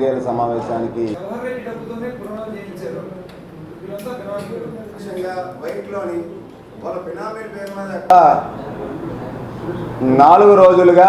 పాత్రికేయుల సమావేశానికి నాలుగు రోజులుగా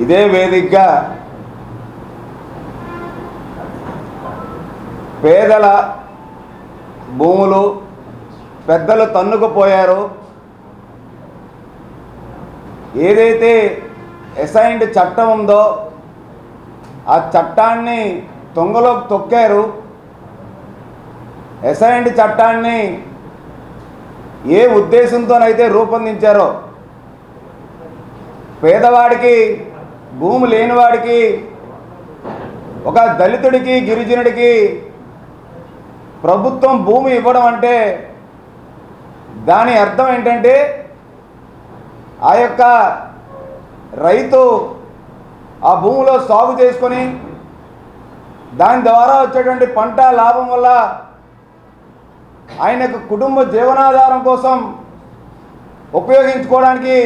ఇదే వేదికగా పేదల భూములు పెద్దలు తన్నుకుపోయారు. ఏదైతే అసైన్డ్ చట్టం ఉందో ఆ చట్టాన్ని తొంగలోకి తొక్కారు. అసైన్డ్ చట్టాన్ని ఏ ఉద్దేశంతోనైతే రూపొందించారో పేదవాడికి భూమి లేనివాడికి ఒక దళితుడికి గిరిజనుడికి ప్రభుత్వం భూమి ఇవ్వడం అంటే దాని అర్థం ఏంటంటే ఆ యొక్క రైతు ఆ భూమిలో సాగు చేసుకొని దాని ద్వారా వచ్చేటువంటి పంట లాభం వల్ల ఆయనకు కుటుంబ జీవనాధారం కోసం ఉపయోగించుకోవడానికి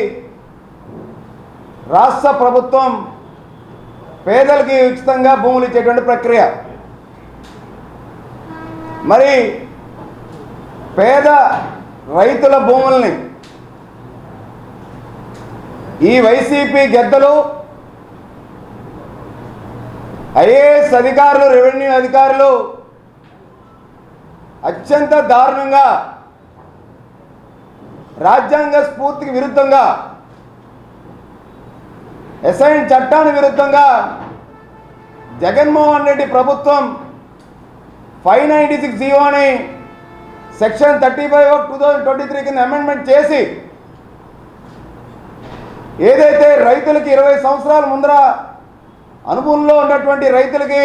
రాష్ట్ర ప్రభుత్వం పేదలకి ఉచితంగా భూములు ఇచ్చేటువంటి ప్రక్రియ. మరి పేద రైతుల భూముల్ని ఈ వైసీపీ గెద్దలు ఐఏఎస్ అధికారులు రెవెన్యూ అధికారులు అత్యంత దారుణంగా రాజ్యాంగ స్ఫూర్తికి విరుద్ధంగా ఎస్ఐన్ చట్టానికి విరుద్ధంగా జగన్మోహన్ రెడ్డి ప్రభుత్వం ఫైవ్ నైంటీ సిక్స్ జీవోని section thirty five two thousand twenty three కింద అమెండ్మెంట్ చేసి ఏదైతే రైతులకి ఇరవై సంవత్సరాల ముందర అనుభవంలో ఉన్నటువంటి రైతులకి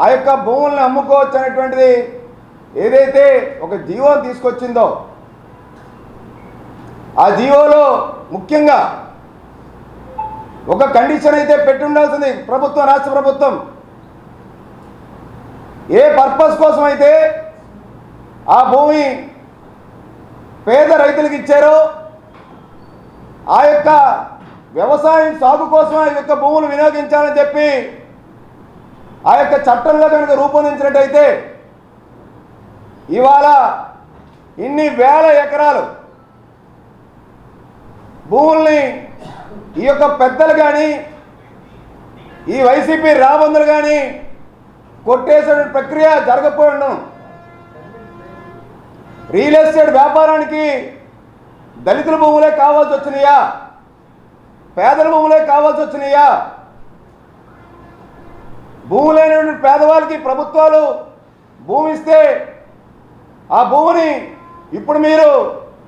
ఆ యొక్క భూముల్ని అమ్ముకోవచ్చు అనేటువంటిది ఏదైతే ఒక జీవో తీసుకొచ్చిందో ఆ జీవోలో ముఖ్యంగా ఒక కండిషన్ అయితే పెట్టి ఉండాల్సింది ప్రభుత్వం రాష్ట్ర ప్రభుత్వం. ఏ పర్పస్ కోసం అయితే ఆ భూమి పేద రైతులకు ఇచ్చారో ఆ యొక్క వ్యవసాయం సాగు కోసం ఆ యొక్క భూములు వినియోగించాలని చెప్పి ఆ యొక్క చట్టంలో కనుక రూపొందించినట్టయితే ఇవాళ ఇన్ని వేల ఎకరాలు భూముల్ని ఈ యొక్క పెద్దలు కానీ ఈ వైసీపీ రాబందులు కానీ కొట్టేసే ప్రక్రియ జరగపోయి ఉండను రియల్ ఎస్టేట్ వ్యాపారానికి దళితుల భూములే కావాల్సి వచ్చినాయా? పేదల భూములే కావాల్సి వచ్చినాయా? భూమి లేనటువంటి పేదవాళ్ళకి ప్రభుత్వాలు భూమి ఇస్తే ఆ భూమిని ఇప్పుడు మీరు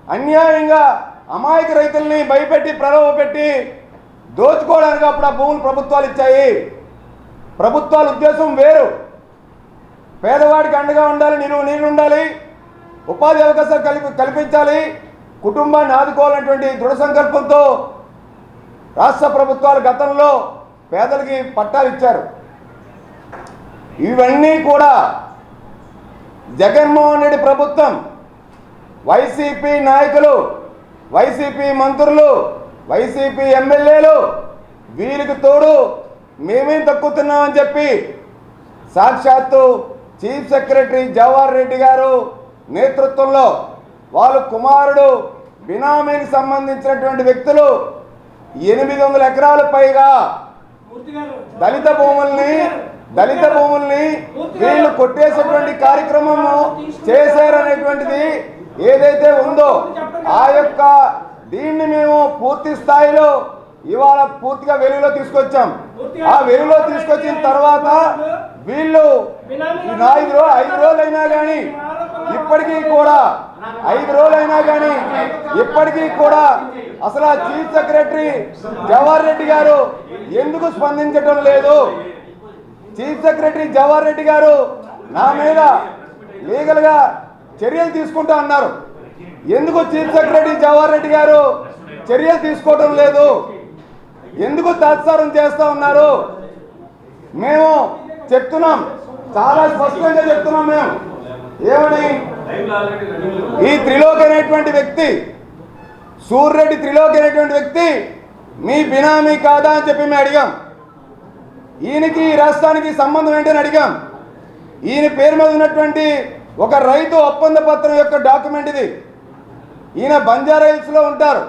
అన్యాయంగా అమాయక రైతుల్ని భయపెట్టి ప్రలోభపెట్టి దోచుకోవడానికి అప్పుడు ఆ భూములు ప్రభుత్వాలు ఇచ్చాయి. ప్రభుత్వాల ఉద్దేశం వేరు. పేదవాడికి అండగా ఉండాలి నిలువ నీళ్ళు ఉండాలి ఉపాధి అవకాశాలు కల్పి కల్పించాలి కుటుంబాన్ని ఆదుకోవాలన్నటువంటి దృఢ సంకల్పంతో రాష్ట్ర ప్రభుత్వాలు గతంలో పేదలకి పట్టాలు ఇచ్చారు. ఇవన్నీ కూడా జగన్మోహన్ రెడ్డి ప్రభుత్వం వైసీపీ నాయకులు వైసీపీ మంత్రులు వైసీపీ ఎమ్మెల్యేలు వీరికి తోడు మేమేం తక్కుతున్నామని చెప్పి సాక్షాత్తు చీఫ్ సెక్రటరీ జవహర్ రెడ్డి గారు నేతృత్వంలో వాళ్ళ కుమారుడు బినామీకి సంబంధించినటువంటి వ్యక్తులు ఎనిమిది వందల ఎకరాల పైగా దళిత భూముల్ని దళిత భూముల్ని వీళ్ళు కొట్టేసేటువంటి కార్యక్రమము చేశారనేటువంటిది ఏదైతే ఉందో ఆ యొక్క దీన్ని మేము పూర్తి స్థాయిలో ఇవాళ పూర్తిగా వెలుగులో తీసుకొచ్చాం. ఆ వెలుగులో తీసుకొచ్చిన తర్వాత వీళ్ళు ఈ ఐదు రోజు ఐదు రోజులైనా కానీ ఇప్పటికీ కూడా ఐదు రోజులైనా కానీ ఇప్పటికీ కూడా అసలు ఆ చీఫ్ సెక్రటరీ జవహర్ రెడ్డి గారు ఎందుకు స్పందించడం లేదు? చీఫ్ సెక్రటరీ జవహర్ రెడ్డి గారు నా మీద లీగల్గా చర్యలు తీసుకుంటా అన్నారు. ఎందుకు చీఫ్ సెక్రటరీ జవహర్ రెడ్డి గారు చర్యలు తీసుకోవడం లేదు? ఎందుకు తాత్సారం చేస్తా ఉన్నారు? మేము చెప్తున్నాం. చాలా స్పష్టంగా చెప్తున్నాం మేము. ఏమని? ఈ త్రిలోక్ అనేటువంటి వ్యక్తి సూర్రెడ్డి త్రిలోక్ అనేటువంటి వ్యక్తి మీ బినామీ కాదా అని చెప్పి మేము అడిగాం. ఈయనకి ఈ రాష్ట్రానికి సంబంధం ఏంటని అడిగాం. ఈయన పేరు మీద ఉన్నటువంటి ఒక రైతు ఒప్పంద పత్రం యొక్క డాక్యుమెంట్ ఇది. ఈయన బంజారా హిల్స్లో ఉంటారు.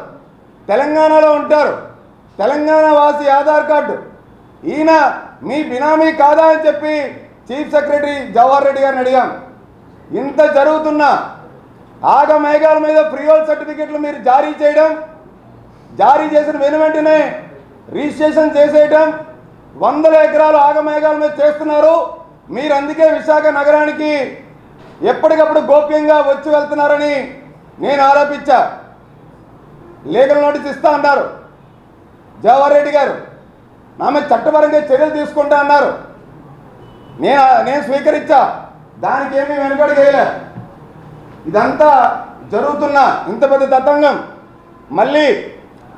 తెలంగాణలో ఉంటారు. తెలంగాణ వాసి ఆధార్ కార్డు. ఈయన మీ బినామీ కాదా అని చెప్పి చీఫ్ సెక్రటరీ జవహర్ రెడ్డి గారిని అడిగాం. ఇంత జరుగుతున్నా ఆగ మేఘాల మీద ఫ్రీహోల్డ్ సర్టిఫికెట్లు మీరు జారీ చేయడం జారీ చేసిన వెను వెంటనే రిజిస్ట్రేషన్ చేసేయటం వందల ఎకరాలు ఆగమేఘాల మీద చేస్తున్నారు. మీరు అందుకే విశాఖ నగరానికి ఎప్పటికప్పుడు గోప్యంగా వచ్చి వెళ్తున్నారని నేను ఆరోపించా. లీగల్ నోటీస్ ఇస్తా అన్నారు జవహర్ రెడ్డి గారు. ఆమె చట్టపరంగా చర్యలు తీసుకుంటా అన్నారు. నేను నేను స్వీకరించా. దానికి ఏమీ వెనుకడు చేయలే. ఇదంతా జరుగుతున్న ఇంత పెద్ద తతంగం మళ్ళీ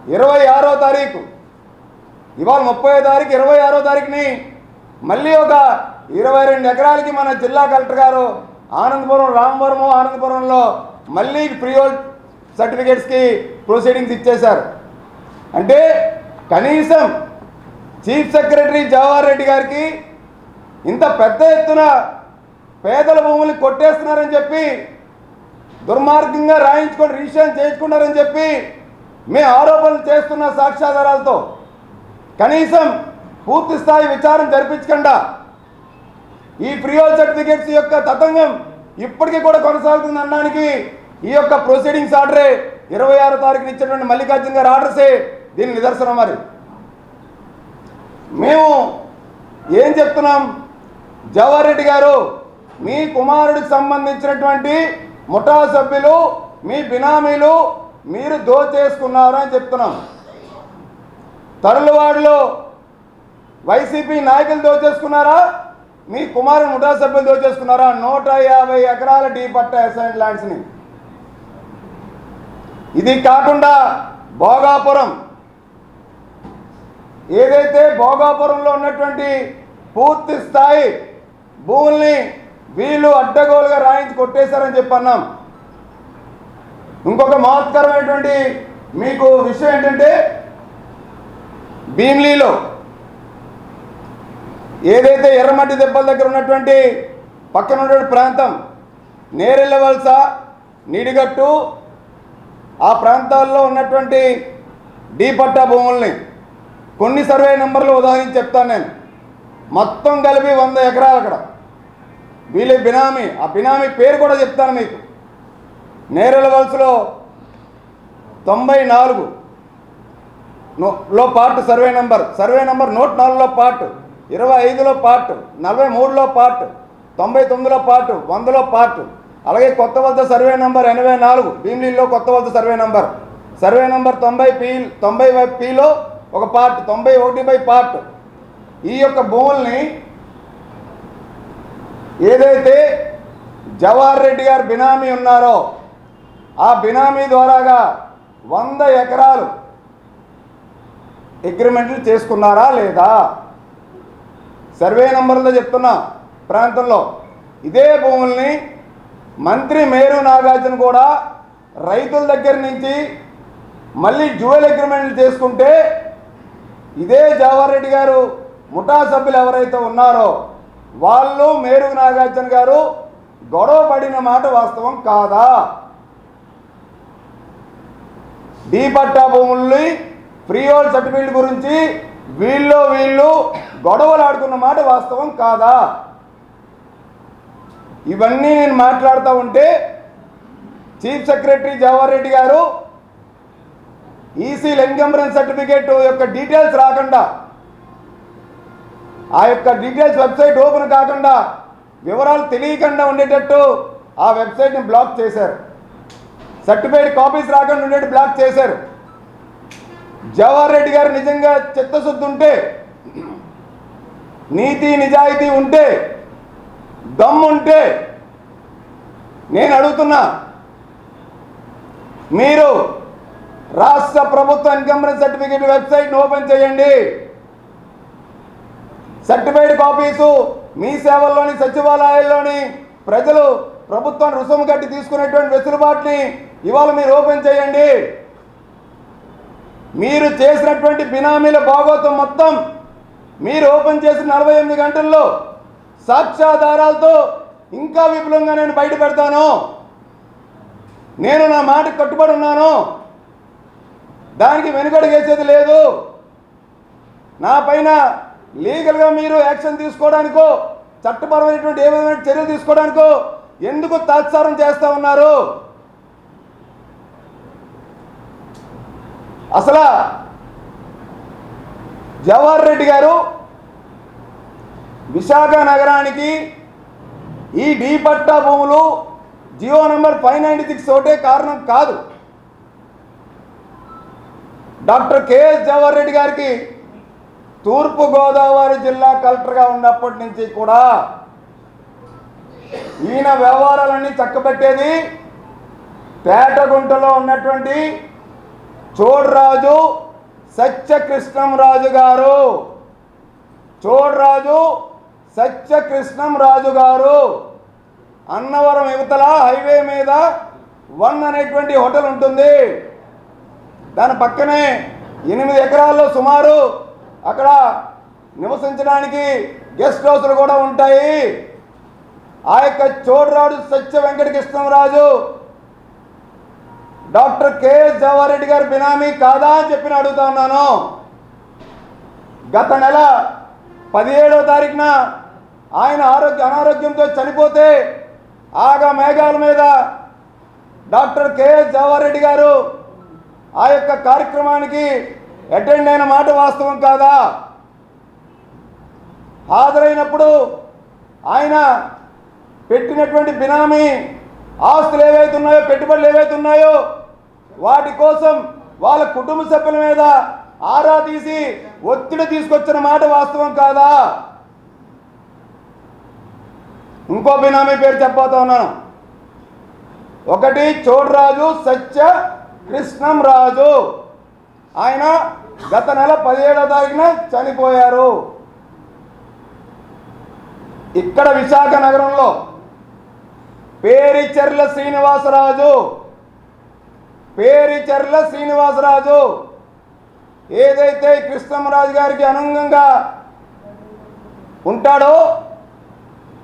ఇరవై ఆరో తారీఖు. ఇవాళ ముప్పై తారీఖు ఇరవై ఆరో తారీఖుని మళ్ళీ ఒక ఇరవై రెండు ఎకరాలకి మన జిల్లా కలెక్టర్ గారు ఆనందపురం రామవరము ఆనందపురంలో మళ్ళీ ప్రియోల్ సర్టిఫికేట్స్కి ప్రొసీడింగ్స్ ఇచ్చేశారు. అంటే కనీసం చీఫ్ సెక్రటరీ జవహర్ రెడ్డి గారికి ఇంత పెద్ద ఎత్తున పేదల భూములు కొట్టేస్తున్నారని చెప్పి దుర్మార్గంగా రాయించుకొని రిజిస్ట్రేషన్ చేయించుకున్నారని చెప్పి మేము ఆరోపణలు చేస్తున్న సాక్ష్యాధారాలతో కనీసం పూర్తి స్థాయి విచారం జరిపించకుండా ఈ ప్రియోల్ సర్టిఫికేట్స్ యొక్క తతంగం ఇప్పటికీ కూడా కొనసాగుతుంది అనడానికి ఈ యొక్క ప్రొసీడింగ్స్ ఆర్డరే ఇరవై ఆరో తారీఖున ఇచ్చినటువంటి మల్లికార్జున గారి ఆర్డర్సే దీని నిదర్శనం మరి. మేము ఏం చెప్తున్నాం? జవహర్ రెడ్డి గారు మీ కుమారుడికి సంబంధించినటువంటి ముఠా సభ్యులు మీ బినామీలు మీరు దోచేసుకున్నారు అని చెప్తున్నాం. తరులవాడలో వైసీపీ నాయకులు దోచేసుకున్నారా? మీ కుమారుడు ముఠా సభ్యులు దోచేసుకున్నారా? నూట యాభై ఎకరాల డీ పట్ట అసైన్ ల్యాండ్స్ని. ఇది కాకుండా భోగాపురం ఏదైతే భోగాపురంలో ఉన్నటువంటి పూర్తి స్థాయి భూముల్ని వీళ్ళు అడ్డగోలుగా రాయించి కొట్టేశారని చెప్పి అన్నాం. ఇంకొక మహత్కరమైనటువంటి మీకు విషయం ఏంటంటే భీమ్లీలో ఏదైతే ఎర్రమట్టి దెబ్బల దగ్గర ఉన్నటువంటి పక్కన ఉన్నటువంటి ప్రాంతం నేరెళ్ళ వలస నిడిగట్టు ఆ ప్రాంతాల్లో ఉన్నటువంటి డీ పట్టా భూముల్ని కొన్ని సర్వే నెంబర్లు ఉదాహరించి చెప్తాను నేను. మొత్తం కలిపి వంద ఎకరాలు అక్కడ. వీళ్ళ బినామీ ఆ బినామీ పేరు కూడా చెప్తాను మీకు. నేరల వలసలో తొంభై నాలుగు. నో- లో part survey number. Survey number నూట నాలుగులో పార్ట్ ఇరవై ఐదులో పార్ట్ నలభై మూడులో పార్ట్ తొంభై తొమ్మిదిలో పార్ట్ వందలో పార్ట్. అలాగే కొత్త వలస సర్వే నెంబర్ ఎనభై నాలుగు. భీమిలీలో కొత్త వలస సర్వే నెంబర్. సర్వే నెంబర్ తొంభై పీ తొంభై పీలో ఒక పార్ట్ తొంభై ఒకటి బై పార్ట్. ఈ యొక్క భూముల్ని ఏదైతే జవహర్ రెడ్డి గారు బినామీ ఉన్నారో ఆ బినామీ ద్వారాగా వంద ఎకరాలు అగ్రిమెంట్లు చేసుకున్నారా లేదా? సర్వే నంబర్లో చెప్తున్నా ప్రాంతంలో. ఇదే భూముల్ని మంత్రి మేరు నాగార్జున కూడా రైతుల దగ్గర నుంచి మళ్ళీ జ్యువెల్ అగ్రిమెంట్లు చేసుకుంటే ఇదే జవహర్ రెడ్డి గారు ముఠా సభ్యులు ఎవరైతే ఉన్నారో వాళ్ళు మేరుగు నాగార్జున గారు గొడవ పడిన మాట వాస్తవం కాదా? డీ పట్టా భూముల్ని ఫ్రీ హోల్డ్ సర్టిఫికేట్ గురించి వీళ్ళు వీళ్ళు గొడవలు ఆడుకున్న మాట వాస్తవం కాదా? ఇవన్నీ నేను మాట్లాడుతూ ఉంటే చీఫ్ సెక్రటరీ జవహర్ రెడ్డి గారు ఈసీ ఎన్కంబరెన్స్ సర్టిఫికేట్ యొక్క డీటెయిల్స్ రాకుండా ఆ యొక్క డీటెయిల్స్ వెబ్సైట్ ఓపెన్ కాకుండా వివరాలు తెలియకుండా ఉండేటట్టు ఆ వెబ్సైట్ని బ్లాక్ చేశారు. సర్టిఫైడ్ కాపీస్ రాకుండా ఉండేట్టు బ్లాక్ చేశారు. జవహర్ రెడ్డి గారు నిజంగా చిత్తశుద్ధి ఉంటే నీతి నిజాయితీ ఉంటే దమ్ముంటే నేను అడుగుతున్నా మీరు రాష్ట్ర ప్రభుత్వ ఇన్కంబరెన్స్ సర్టిఫికేట్ వెబ్సైట్ ఓపెన్ చేయండి. సర్టిఫైడ్ కాపీసు మీ సేవల్లోని సచివాలయాల్లోని ప్రజలు ప్రభుత్వం రుసుము కట్టి తీసుకునేటువంటి వెసులుబాటుని ఇవాళ మీరు ఓపెన్ చేయండి. మీరు చేసినటువంటి బినామీల భాగోతం మొత్తం మీరు ఓపెన్ చేసిన నలభై ఎనిమిది గంటల్లో సాక్ష్యాధారాలతో ఇంకా విపులంగా నేను బయట పెడతాను నేను నా మాట కట్టుబడి ఉన్నాను. దానికి వెనుకడుగేసేది లేదు. నా పైన లీగల్గా మీరు యాక్షన్ తీసుకోవడానికో చట్టపరమైనటువంటి ఏ విధమైన చర్యలు తీసుకోవడానికో ఎందుకు తాత్సారం చేస్తూ ఉన్నారు? అసలు జవహర్ రెడ్డి గారు విశాఖ నగరానికి ఈ డీ పట్టా భూములు GO number five ninety six ఒకటే కారణం కాదు. డాక్టర్ కెఎస్ జవహర్ రెడ్డి గారికి తూర్పుగోదావరి జిల్లా కలెక్టర్గా ఉన్నప్పటి నుంచి కూడా ఈయన వ్యవహారాలన్నీ చక్కబెట్టేది. పేటగుంటలో ఉన్నటువంటి చోడరాజు సత్యకృష్ణంరాజు గారు. చోడరాజు సత్యకృష్ణంరాజు గారు. అన్నవరం యువతల హైవే మీద వన్ అనేటువంటి హోటల్ ఉంటుంది. దాని పక్కనే ఎనిమిది ఎకరాల్లో సుమారు అక్కడ నివసించడానికి గెస్ట్ హౌస్లు కూడా ఉంటాయి. ఆ యొక్క చోడరాడు సత్య వెంకటకృష్ణరాజు డాక్టర్ కెఎస్ జవహర్ రెడ్డి గారి బినామీ కాదా అని చెప్పి అడుగుతా ఉన్నాను. గత నెల పదిహేడవ తారీఖున ఆయన ఆరోగ్య అనారోగ్యంతో చనిపోతే ఆగా మేఘాల మీద డాక్టర్ కెఎస్ జవహర్ రెడ్డి గారు ఆ యొక్క కార్యక్రమానికి అటెండ్ అయిన మాట వాస్తవం కాదా? హాజరైనప్పుడు ఆయన పెట్టినటువంటి బినామీ ఆస్తులు ఏవైతే ఉన్నాయో పెట్టుబడులు ఏవైతే ఉన్నాయో వాటి కోసం వాళ్ళ కుటుంబ సభ్యుల మీద ఆరా తీసి ఒత్తిడి తీసుకొచ్చిన మాట వాస్తవం కాదా? ఇంకో బినామీ పేరు చెప్పబోతా ఉన్నాను. ఒకటి చోడరాజు సత్య కృష్ణం రాజు. ఆయన గత నెల పదిహేడో తారీఖున చనిపోయారు. ఇక్కడ విశాఖ నగరంలో పేరిచెర్ల శ్రీనివాసరాజు. పేరిచెర్ల శ్రీనివాసరాజు. ఏదైతే కృష్ణమరాజు గారికి అనుగుణంగా ఉంటాడో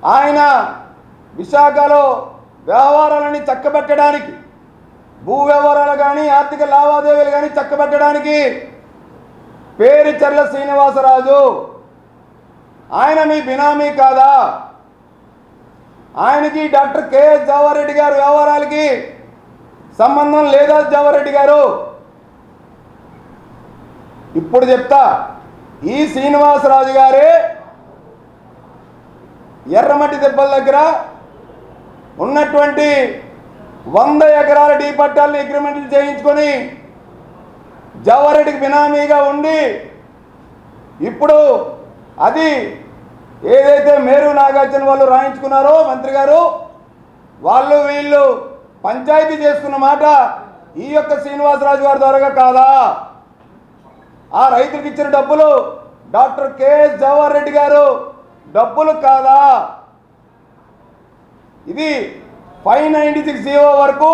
ఆయన విశాఖలో వ్యవహారాలని చక్కబెట్టడానికి భూ వ్యవహారాలు కానీ ఆర్థిక లావాదేవీలు కానీ చక్కబెట్టడానికి పేరిచెర్ల శ్రీనివాసరాజు. ఆయన మీ బినామీ కాదా? ఆయనకి డాక్టర్ కెఎస్ జవహర్ రెడ్డి గారు వ్యవహారాలకి సంబంధం లేదా జవహర్ రెడ్డి గారు? ఇప్పుడు చెప్తా ఈ శ్రీనివాసరాజు గారే ఎర్రమట్టి దెబ్బల దగ్గర ఉన్నటువంటి వంద ఎకరాల డీ పట్టాలను అగ్రిమెంట్లు చేయించుకొని జవరెడ్డికి రెడ్డికి బినామీగా ఉండి ఇప్పుడు అది ఏదైతే మేరు నాగార్జున వాళ్ళు రాయించుకున్నారో మంత్రి గారు వాళ్ళు వీళ్ళు పంచాయతీ చేసుకున్న మాట ఈ యొక్క శ్రీనివాసరాజు గారి ద్వారా కాదా? ఆ రైతులకు ఇచ్చిన డబ్బులు డాక్టర్ కెఎస్ జవహర్ రెడ్డి గారు డబ్బులు కాదా? ఇది ఫైవ్ నైంటీ సిక్స్ జీవో వరకు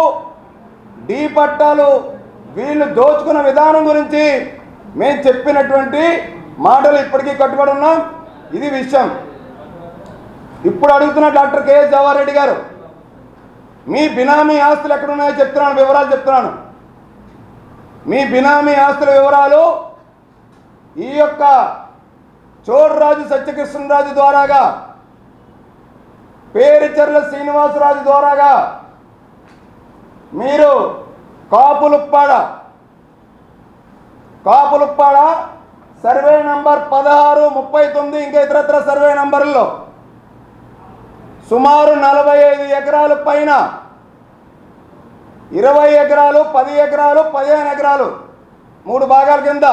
డీ పట్టాలు వీళ్ళు దోచుకున్న విధానం గురించి మేము చెప్పినటువంటి మాటలు ఇప్పటికీ కట్టుబడి ఉన్నాం. ఇది విషయం. ఇప్పుడు అడుగుతున్న డాక్టర్ కెఎస్ జవహర్ గారు మీ బినామీ ఆస్తులు ఎక్కడున్నాయో చెప్తున్నాను వివరాలు చెప్తున్నాను. మీ బినామీ ఆస్తుల వివరాలు ఈ యొక్క చోడరాజు సత్యకృష్ణరాజు ద్వారాగా పేరుచర్ల శ్రీనివాసరాజు ద్వారాగా మీరు కాపులుప్పాడ కాపులుప్పాడ సర్వే నంబర్ పదహారు ముప్పై తొమ్మిది ఇంకా ఇతరత్ర సర్వే నంబర్లో. సుమారు నలభై ఐదు ఎకరాల పైన ఇరవై ఎకరాలు పది ఎకరాలు పదిహేను ఎకరాలు మూడు భాగాల కింద.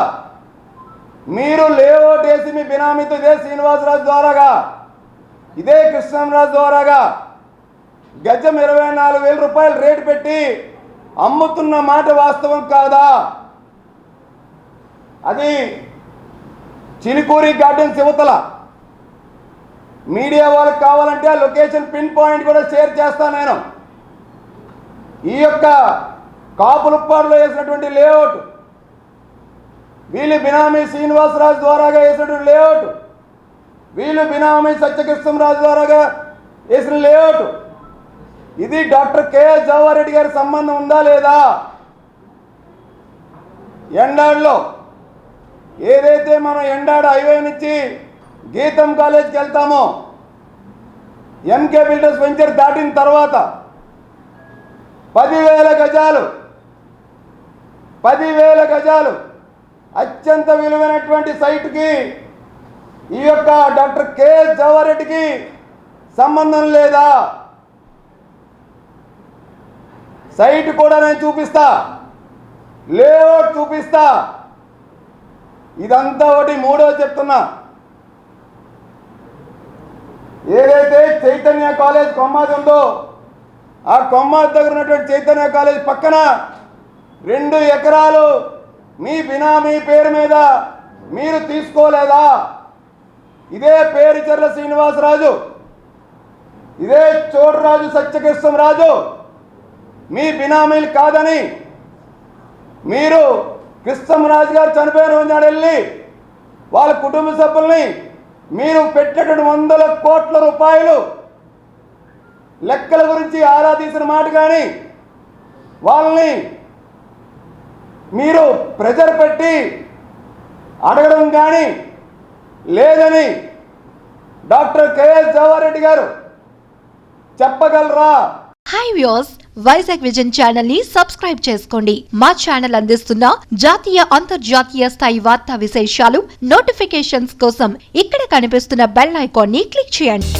మీరు లేఅవుట్ వేసి మీ బినామీతో ఇదే శ్రీనివాసరాజు ద్వారాగా ఇదే కృష్ణంరాజు ద్వారాగా గజం ఇరవై నాలుగు వేల రూపాయలు రేటు పెట్టి అమ్ముతున్న మాట వాస్తవం కాదా? అది చిలుకూరి గార్డెన్స్ యువతల మీడియా వాళ్ళకి కావాలంటే ఆ లొకేషన్ పిన్ పాయింట్ కూడా షేర్ చేస్తాను నేను. ఈ యొక్క కాపులుప్పాడులో వేసినటువంటి లేఅవుట్ వీళ్ళు బినామీ శ్రీనివాసరాజు ద్వారాగా వేసినటువంటి లేఅవుట్ వీళ్ళు బినామీ సత్యకృష్ణరాజు ద్వారాగా వేసిన లేఅవుట్. ఇది డాక్టర్ కేఎస్ జవహర్ రెడ్డి గారి సంబంధం ఉందా లేదా? ఎండాడ్లో ఏదైతే మనం ఎండాడ హైవే నుంచి గీతం కాలేజ్కి వెళ్తామో ఎంకే బిల్డర్స్ వెంచర్ దాటిన తర్వాత పదివేల గజాలు పదివేల గజాలు అత్యంత విలువైనటువంటి సైట్కి ఈ యొక్క డాక్టర్ కెఎస్ జవహర్ రెడ్డికి సంబంధం లేదా? సైట్ కూడా నేను చూపిస్తా. లేఅవుట్ చూపిస్తా. ఇదంతా ఒకటి మూడో చెప్తున్నా. ఏదైతే చైతన్య కాలేజ్ కొమ్మాది ఉందో ఆ కొమ్మాది దగ్గర ఉన్నటువంటి చైతన్య కాలేజ్ పక్కన రెండు ఎకరాలు మీ బినామీ పేరు మీద మీరు తీసుకోలేదా? ఇదే పేరుచర్ల శ్రీనివాసరాజు. ఇదే చోటరాజు సత్యకృష్ణం రాజు. మీ బినామీలు కాదని మీరు కృష్ణరాజు గారు చనిపోయిన రోజు వెళ్ళి వాళ్ళ కుటుంబ సభ్యుల్ని మీరు పెట్టినటువంటి వందల కోట్ల రూపాయలు లెక్కల గురించి ఆరా తీసిన మాట కానీ వాళ్ళని మీరు ప్రెజర్ పెట్టి అడగడం కానీ లేదని డాక్టర్ కేఎస్ జవహర్ గారు చెప్పగలరా? హాయ్ వ్యూస్ వైజాగ్ విజన్ ఛానల్ని సబ్స్క్రైబ్ చేసుకోండి. మా ఛానల్ అందిస్తున్న జాతీయ అంతర్జాతీయ స్థాయి వార్తా విశేషాలు నోటిఫికేషన్స్ కోసం ఇక్కడ కనిపిస్తున్న బెల్ ఐకాన్ని క్లిక్ చేయండి.